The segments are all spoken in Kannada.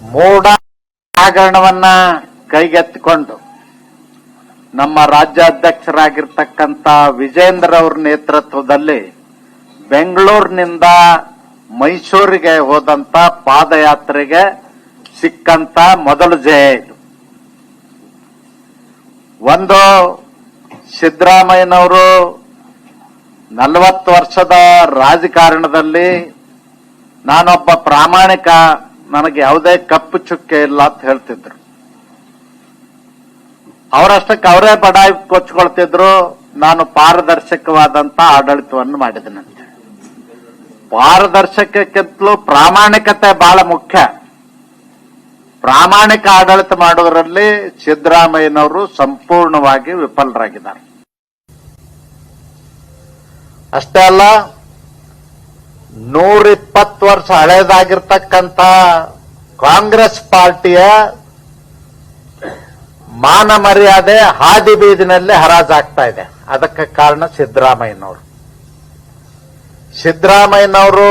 ಮೂಢ ಆಗರಣವನ್ನ ಕೈಗೆತ್ತಿಕೊಂಡು ನಮ್ಮ ರಾಜ್ಯಾಧ್ಯಕ್ಷರಾಗಿರ್ತಕ್ಕಂಥ ವಿಜೇಂದ್ರ ಅವ್ರ ನೇತೃತ್ವದಲ್ಲಿ ಬೆಂಗಳೂರಿನಿಂದ ಮೈಸೂರಿಗೆ ಹೋದಂತ ಪಾದಯಾತ್ರೆಗೆ ಸಿಕ್ಕಂತ ಮೊದಲು ಜಯ ಇದು. ಒಂದು, ಸಿದ್ದರಾಮಯ್ಯನವರು ನಲವತ್ತು ವರ್ಷದ ರಾಜಕಾರಣದಲ್ಲಿ ನಾನೊಬ್ಬ ಪ್ರಾಮಾಣಿಕ ನನಗೆ ಯಾವುದೇ ಕಪ್ಪು ಚುಕ್ಕೆ ಇಲ್ಲ ಅಂತ ಹೇಳ್ತಿದ್ರು. ಅವರಷ್ಟಕ್ಕೆ ಅವರೇ ಬಡಾಯಿ ಕೊಚ್ಕೊಳ್ತಿದ್ರು. ನಾನು ಪಾರದರ್ಶಕವಾದಂತ ಆಡಳಿತವನ್ನು ಮಾಡಿದನಂತೆ. ಪಾರದರ್ಶಕಕ್ಕಿಂತಲೂ ಪ್ರಾಮಾಣಿಕತೆ ಬಹಳ ಮುಖ್ಯ. ಪ್ರಾಮಾಣಿಕ ಆಡಳಿತ ಮಾಡುವುದರಲ್ಲಿ ಸಿದ್ದರಾಮಯ್ಯನವರು ಸಂಪೂರ್ಣವಾಗಿ ವಿಫಲರಾಗಿದ್ದಾರೆ. ಅಷ್ಟೇ ಅಲ್ಲ ನೂರಿಪ್ಪತ್ತು ವರ್ಷ ಹಳೇದಾಗಿರ್ತಕ್ಕಂಥ ಕಾಂಗ್ರೆಸ್ ಪಾರ್ಟಿಯ ಮಾನ ಮರ್ಯಾದೆ ಹಾದಿ ಬೀದಿನಲ್ಲಿ ಹರಾಜಾಗ್ತಾ ಇದೆ. ಅದಕ್ಕೆ ಕಾರಣ ಸಿದ್ದರಾಮಯ್ಯನವರು. ಸಿದ್ದರಾಮಯ್ಯನವರು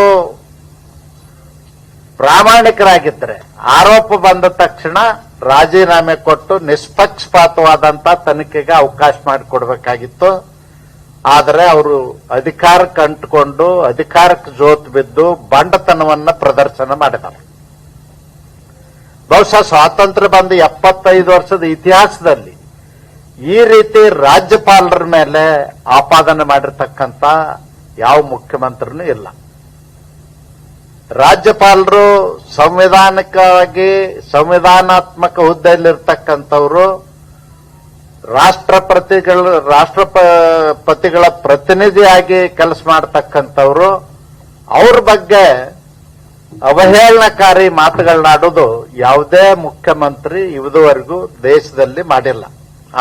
ಪ್ರಾಮಾಣಿಕರಾಗಿದ್ದರೆ, ಆರೋಪ ಬಂದ ತಕ್ಷಣ ರಾಜೀನಾಮೆ ಕೊಟ್ಟು ನಿಷ್ಪಕ್ಷಪಾತವಾದಂತ ತನಿಖೆಗೆ ಅವಕಾಶ ಮಾಡಿಕೊಡ್ಬೇಕಾಗಿತ್ತು. ಆದರೆ ಅವರು ಅಧಿಕಾರಕ್ಕೆ ಅಂಟಿಕೊಂಡು ಅಧಿಕಾರಕ್ಕೆ ಜೋತು ಬಿದ್ದು ಬಂಡತನವನ್ನ ಪ್ರದರ್ಶನ ಮಾಡಿದ್ದಾರೆ. ಬಹುಶಃ ಸ್ವಾತಂತ್ರ್ಯ ಬಂದ ಎಪ್ಪತ್ತೈದು ವರ್ಷದ ಇತಿಹಾಸದಲ್ಲಿ ಈ ರೀತಿ ರಾಜ್ಯಪಾಲರ ಮೇಲೆ ಆಪಾದನೆ ಮಾಡಿರ್ತಕ್ಕಂಥ ಯಾವ ಮುಖ್ಯಮಂತ್ರಿನೂ ಇಲ್ಲ. ರಾಜ್ಯಪಾಲರು ಸಂವಿಧಾನಿಕವಾಗಿ ಸಂವಿಧಾನಾತ್ಮಕ ಹುದ್ದೆಯಲ್ಲಿರ್ತಕ್ಕಂಥವ್ರು ರಾಷ್ಟ್ರಪತಿಗಳು ರಾಷ್ಟ್ರಪತಿಗಳ ಪ್ರತಿನಿಧಿಯಾಗಿ ಕೆಲಸ ಮಾಡತಕ್ಕಂಥವ್ರು, ಅವ್ರ ಬಗ್ಗೆ ಅವಹೇಳನಕಾರಿ ಮಾತುಗಳನ್ನಾಡೋದು ಯಾವುದೇ ಮುಖ್ಯಮಂತ್ರಿ ಇದುವರೆಗೂ ದೇಶದಲ್ಲಿ ಮಾಡಿಲ್ಲ.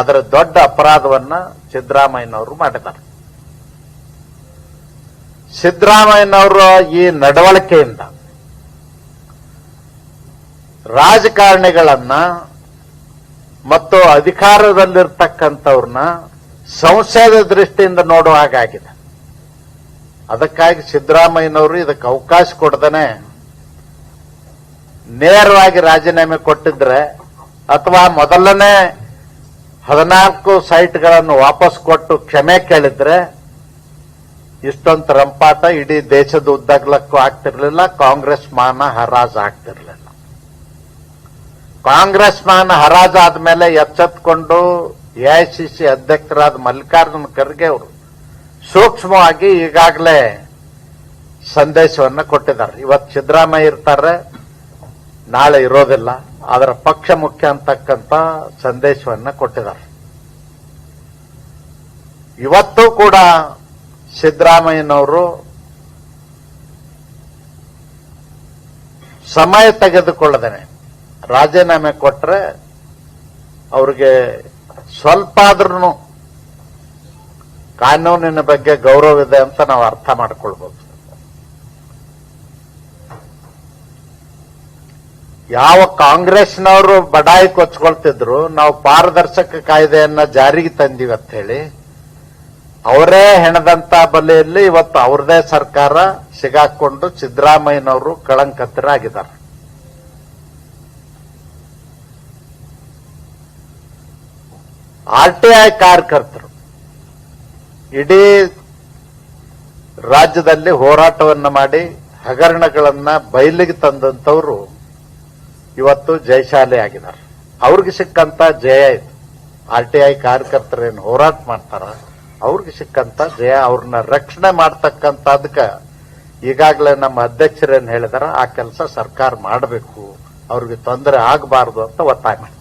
ಅದರ ದೊಡ್ಡ ಅಪರಾಧವನ್ನ ಸಿದ್ದರಾಮಯ್ಯನವರು ಮಾಡಿದ್ದಾರೆ. ಸಿದ್ದರಾಮಯ್ಯನವರ ಈ ನಡವಳಿಕೆಯಿಂದ ರಾಜಕಾರಣಿಗಳನ್ನ ಮತ್ತು ಅಧಿಕಾರದಲ್ಲಿರ್ತಕ್ಕಂಥವ್ರನ್ನ ಸಂಶಯದ ದೃಷ್ಟಿಯಿಂದ ನೋಡುವ ಹಾಗಾಗಿದೆ. ಅದಕ್ಕಾಗಿ ಸಿದ್ದರಾಮಯ್ಯನವರು ಇದಕ್ಕೆ ಅವಕಾಶ ಕೊಡ್ದನೆ. ನೇರವಾಗಿ ರಾಜೀನಾಮೆ ಕೊಟ್ಟಿದ್ರೆ ಅಥವಾ ಮೊದಲನೇ ಹದಿನಾಲ್ಕು ಸೈಟ್ಗಳನ್ನು ವಾಪಸ್ ಕೊಟ್ಟು ಕ್ಷಮೆ ಕೇಳಿದ್ರೆ ಇಷ್ಟೊಂದು ರಂಪಾಟ ಇಡೀ ದೇಶದ ಉದ್ದಗಲಕ್ಕೂ ಆಗ್ತಿರ್ಲಿಲ್ಲ, ಕಾಂಗ್ರೆಸ್ ಮಾನ ಹರಾಜ್ ಆಗ್ತಿರ್ಲಿಲ್ಲ. ಕಾಂಗ್ರೆಸ್ ಮಾನ ಹರಾಜಾದ ಆದ್ಮೇಲೆ ಎಚ್ಚೆತ್ಕೊಂಡು ಎಐಸಿಸಿ ಅಧ್ಯಕ್ಷರಾದ ಮಲ್ಲಿಕಾರ್ಜುನ ಖರ್ಗೆ ಅವರು ಸೂಕ್ಷ್ಮವಾಗಿ ಈಗಾಗಲೇ ಸಂದೇಶವನ್ನು ಕೊಟ್ಟಿದ್ದಾರೆ. ಇವತ್ತು ಸಿದ್ದರಾಮಯ್ಯ ಇರ್ತಾರೆ, ನಾಳೆ ಇರೋದಿಲ್ಲ. ಅದರ ಪಕ್ಷ ಮುಖ್ಯ ಅಂತಕ್ಕಂಥ ಸಂದೇಶವನ್ನ ಕೊಟ್ಟಿದ್ದಾರೆ. ಇವತ್ತು ಕೂಡ ಸಿದ್ದರಾಮಯ್ಯನವರು ಸಮಯ ತೆಗೆದುಕೊಳ್ಳದೇನೆ. ರಾಜೀನಾಮೆ ಕೊಟ್ರೆ ಅವ್ರಿಗೆ ಸ್ವಲ್ಪ ಆದ್ರೂ ಕಾನೂನಿನ ಬಗ್ಗೆ ಗೌರವ ಇದೆ ಅಂತ ನಾವು ಅರ್ಥ ಮಾಡ್ಕೊಳ್ಬೋದು. ಯಾವ ಕಾಂಗ್ರೆಸ್ನವರು ಬಡಾಯಿ ಕೊಚ್ಕೊಳ್ತಿದ್ರು, ನಾವು ಪಾರದರ್ಶಕ ಕಾಯ್ದೆಯನ್ನ ಜಾರಿಗೆ ತಂದೀವಿ ಅಂತ ಹೇಳಿ, ಅವರೇ ಹೆಣದಂತ ಬಲೆಯಲ್ಲಿ ಇವತ್ತು ಅವ್ರದೇ ಸರ್ಕಾರ ಸಿಗಾಕೊಂಡು ಸಿದ್ದರಾಮಯ್ಯನವರು ಕಳಂಕತ್ತರಾಗಿದ್ದಾರೆ. ಆರ್ ಟಿ ಐ ಕಾರ್ಯಕರ್ತರು ಇಡೀ ರಾಜ್ಯದಲ್ಲಿ ಹೋರಾಟವನ್ನ ಮಾಡಿ ಹಗರಣಗಳನ್ನ ಬಯಲಿಗೆ ತಂದಂತವರು ಇವತ್ತು ಜಯಶಾಲಿ ಆಗಿದ್ದಾರೆ. ಅವ್ರಿಗೆ ಸಿಕ್ಕಂತ ಜಯ ಇದು. ಆರ್ ಟಿ ಐ ಕಾರ್ಯಕರ್ತರೇನು ಹೋರಾಟ ಮಾಡ್ತಾರ? ಅವ್ರಿಗೆ ಸಿಕ್ಕಂತ ಜಯ, ಅವ್ರನ್ನ ರಕ್ಷಣೆ ಮಾಡ್ತಕ್ಕಂಥದಕ್ಕ ಈಗಾಗಲೇ ನಮ್ಮ ಅಧ್ಯಕ್ಷರೇನು ಹೇಳಿದಾರ, ಆ ಕೆಲಸ ಸರ್ಕಾರ ಮಾಡಬೇಕು, ಅವ್ರಿಗೆ ತೊಂದರೆ ಆಗಬಾರದು ಅಂತ ಒತ್ತಾಯ ಮಾಡಿ